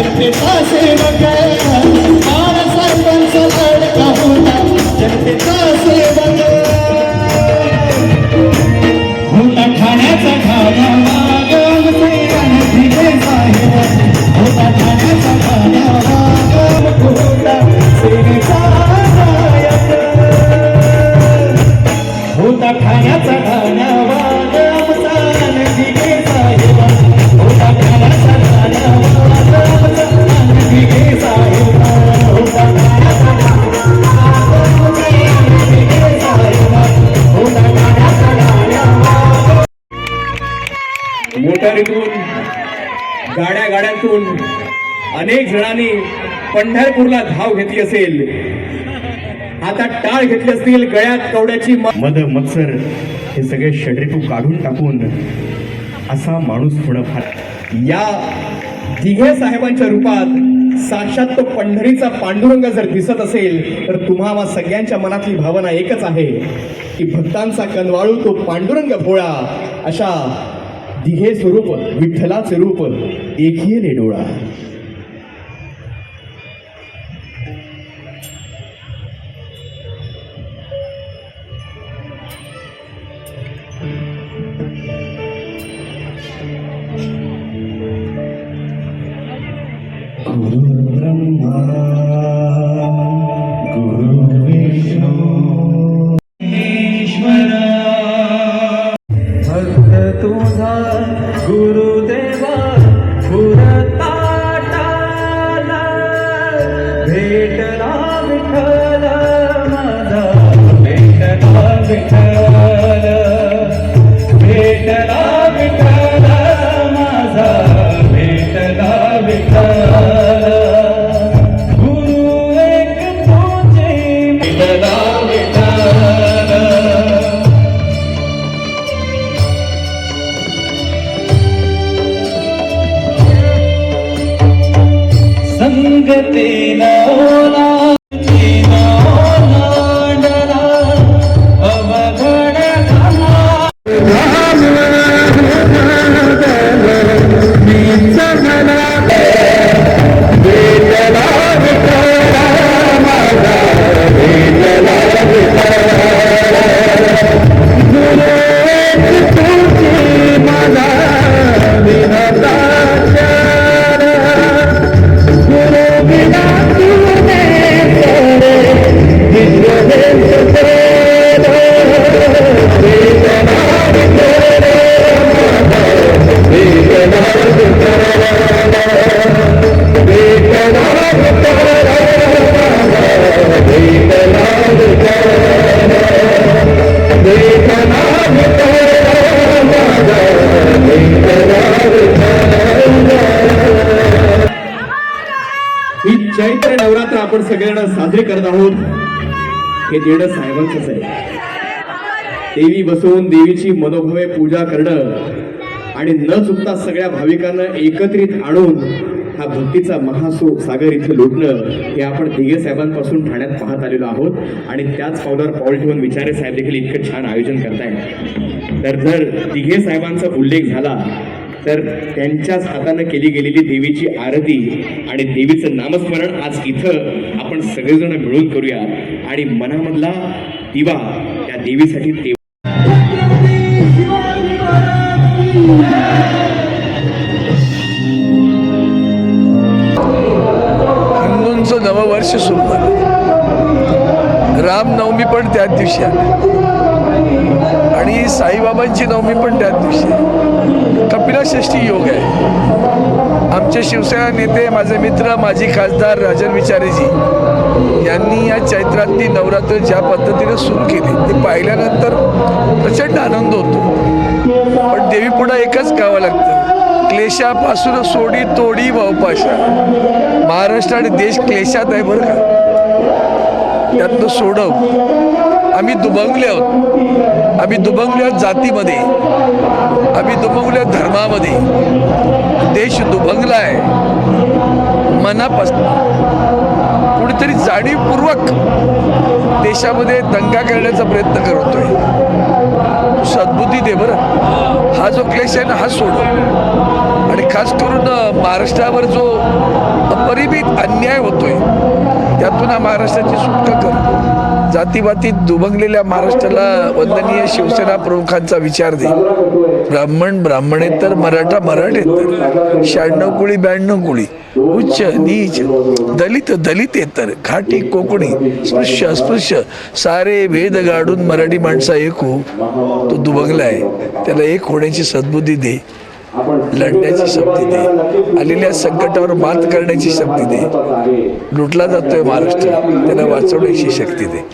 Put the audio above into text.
जनतेचा सेवक बाळ सरपंच लढका होता. जनतेचा मोटारीतून गाड्या गाड्यातून अनेक जणांनी पंढरपूरला धाव घेतली असेल. आता टाळ घेतली असतील गळ्यात कवड्याची मद मत्सर हे सगळे षडरिपू काढून टाकून असा माणूस पुढं फार या दिघे साहेबांच्या रूपात साक्षात तो पंढरीचा पांडुरंग जर दिसत असेल तर तुम्हा सगळ्यांच्या मनातली भावना एकच आहे की भक्तांचा कनवाळू तो पांडुरंग भोळा अशा दिघे स्वरूप विठ्ठलाचे रूप एकीये डोळा. संगतेला ओला तेला आपण सगळेजण साजरे करत आहोत. हे देणं साहेबांचंच आहे. देवी बसवून देवीची मनोभावे पूजा करणं आणि न चुकता सगळ्या भाविकांना एकत्रित आणून हा भक्तीचा महासो सागर इथे लुटणं हे आपण दिघे साहेबांपासून ठाण्यात पाहत आलेलो आहोत. आणि त्याच पावलावर पाऊल ठेवून विचारे साहेब देखील इतकं छान आयोजन करतायत. तर जर दिघे साहेबांचा उल्लेख झाला तर त्यांच्याच हातानं केली गेलेली देवीची आरती आणि देवीचं नामस्मरण आज इथं आपण सगळेजण मिळून करूया. आणि मनामधला दिवा त्या देवीसाठी देव हिंदूंचं नववर्ष सुरू झालं. रामनवमी पण त्याच दिवशी आहे साईबाबांची नवमी पण त्याच दिवशी कपिला षष्ठी योग आहे. आमचे शिवसेना नेते माझे मित्र माजी खासदार राजन विचारेजी यांनी या चैत्रातली नवरात्र ज्या पद्धतीने सुरू केली ते पाहिल्यानंतर प्रचंड आनंद होतो. पण देवी पुन्हा एकच गावं लागतं. क्लेशापासून सोडी तोडी वावपाशा महाराष्ट्र आणि देश क्लेशात आहे बरं का? त्यातनं सोडव. आम्ही दुभंगले आहोत. आम्ही दुबंगल्या जातीमध्ये आम्ही दुबंगल्या धर्मामध्ये देश दुभंगला आहे. मनापासून कुणीतरी जाणीवपूर्वक देशामध्ये दंगा करण्याचा प्रयत्न करतोय. सद्बुद्धी दे बरं. हा जो क्लेश आहे ना हा सोडव आणि खास करून महाराष्ट्रावर जो अपरिमित अन्याय होतोय त्यातून हा महाराष्ट्राची सुटका कर. जातीवातीत दुभंगलेल्या महाराष्ट्राला वंदनीय शिवसेना प्रमुखांचा विचार दे. ब्राह्मण ब्राह्मणेतर मराठा मराठेतर शहाण्णव कुळी ब्याण्णव कुळी उच्च नीच दलित दलितेतर घाटी कोकणी स्पृश्य अस्पृश्य सारे भेद गाडून मराठी माणसा एक हो. तो दुभंगला आहे. त्याला एक होण्याची सद्बुद्धी दे. लढण्याची शक्ती दे. आलेल्या संकटावर मात करण्याची शक्ती दे. लुटला जातोय महाराष्ट्र. त्याला वाचवण्याची शक्ती दे.